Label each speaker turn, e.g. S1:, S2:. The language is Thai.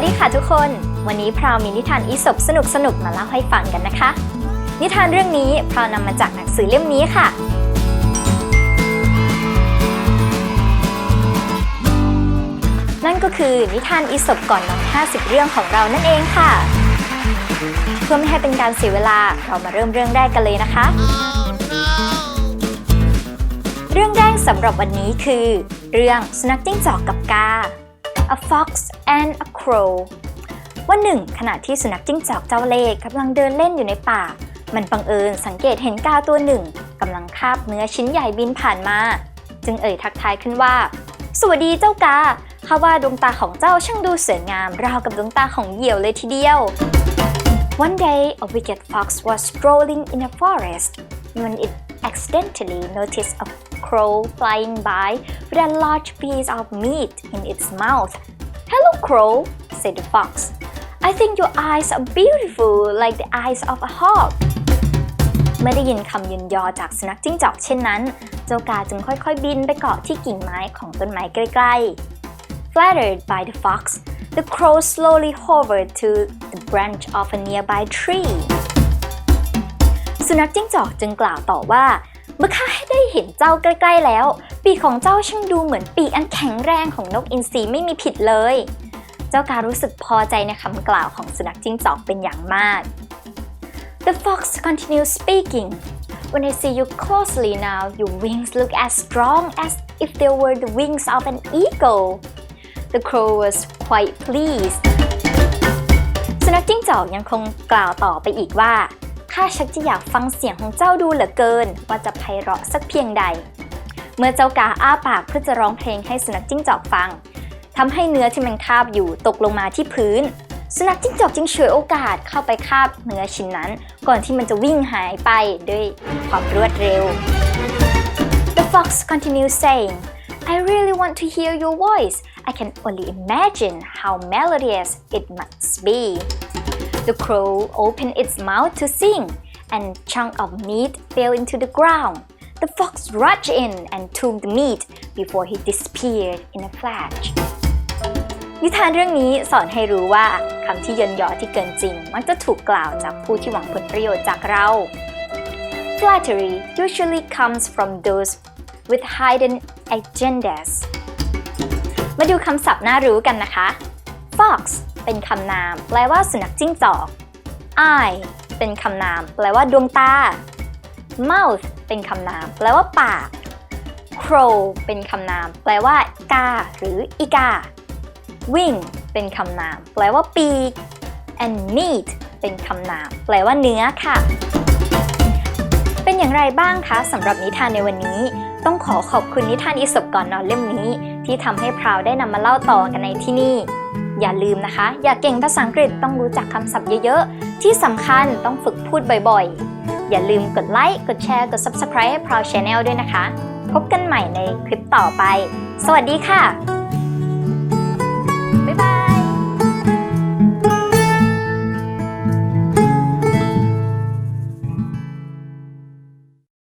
S1: วัสดีค่ะทุกคน วันนี้พราวมีนิทานอีสบสนุกสนุกมาเล่าให้ฟังกันนะคะ นิทานเรื่องนี้พราวนำมาจากหนังสือเล่มนี้ค่ะ นั่นก็คือนิทานอีสบก่อนนอน50 เรื่องของเรานั่นเองค่ะ เพื่อไม่ให้เป็นการเสียเวลาเรามาเริ่มเรื่องแรกกันเลยนะคะเรื่องแรกสำหรับวันนี้คือ เรื่องสุนัขจิ้งจอกกับกา A fox and a crow วันหนึ่งขณะที่สุนัขจิ้งจอกเจ้าเล่ห์กำลังเดินเล่นอยู่ในป่า มันบังเอิญสังเกตเห็นกาตัวหนึ่งกำลังคาบเนื้อชิ้นใหญ่บินผ่านมา จึงเอ่ยทักทายขึ้นว่า สวัสดีเจ้ากาข้าว่าดวงตาของเจ้าช่างดูสวยงามราวกับดวงตาของเหยี่ยวเลยทีเดียว One day a wicked fox was strolling in a forest when it accidentally noticed a crow flying by with a large piece of meat in its mouth. Hello, crow, said the fox. I think your eyes are beautiful like the eyes of a hawk. เมื่อได้ยินคำยินยอจากสุนัขจิ้งจอกเช่นนั้น เจ้ากาจึงค่อยๆ บินไปเกาะที่กิ่งไม้ของต้นไม้ใกล้ๆ Flattered by the fox, the crow slowly hovered to the branch of a nearby tree. สุนัขจิ้งจอกจึงกล่าวต่อว่า เมื่อข้าได้เห็นเจ้าใกล้ ๆ แล้ว ปีกของเจ้าช่างดูเหมือนปีกอันแข็งแรงของนกอินทรีไม่มีผิดเลย เจ้าการู้สึกพอใจในคำกล่าวของสุนัขจิ้งจอกเป็นอย่างมาก The fox continued speaking When I see you closely now your wings look as strong as if they were the wings of an eagle The crow was quite pleased สุนัขจิ้งจอกยังคงกล่าวต่อไปอีกว่า ข้าชักจะอยากฟังเสียงของเจ้าดูเหลือเกิน ว่าจะไพเราะสักเพียงใด เมื่อเจ้ากาอ้าปากเพื่อจะร้องเพลงให้สุนัขจิ้งจอกฟังทำให้เนื้อที่มันคาบอยู่ตกลงมาที่พื้น สุนัขจิ้งจอกจึงฉวยโอกาสเข้าไปคาบเนื้อชิ้นนั้น ก่อนที่มันจะวิ่งหายไปด้วยความรวดเร็ว The fox continued saying I really want to hear your voice I can only imagine how melodious it must be The crow opened its mouth to sing, and a chunk of meat fell into the ground. The fox rushed in and took the meat before he disappeared in a flash. นิทานเรื่องนี้สอนให้รู้ว่าคำที่เยินยอที่เกินจริง มักจะถูกกล่าวจากผู้ที่หวังผลประโยชน์จากเรา Flattery usually comes from those with hidden agendas มาดูคำศัพท์น่ารู้กันนะคะ Fox เป็นคำนาม แปลว่าสุนัขจิ้งจอก Eye เป็นคำนาม แปลว่าดวงตา Mouth เป็นคำนาม แปลว่าปาก Crow เป็นคำนาม แปลว่า กา หรืออีกา Wing เป็นคำนาม แปลว่าปีก and meat เป็นคำนาม แปลว่าเนื้อค่ะ เป็นอย่างไรบ้างคะสำหรับนิทานในวันนี้ ต้องขอขอบคุณนิทานอีสบก่อนนอนเล่มนี้ ที่ทำให้พราวได้นำมาเล่าต่อกันในที่นี่ อย่าลืมนะคะ อยากเก่งภาษาอังกฤษต้องรู้จักคำศัพท์เยอะๆ ที่สำคัญต้องฝึกพูดบ่อยๆ อย่าลืมกดไลค์กดแชร์กด Subscribe ให้ Proud Channel ด้วยนะคะ พบกันใหม่ในคลิปต่อไป สวัสดีค่ะ บ๊ายบาย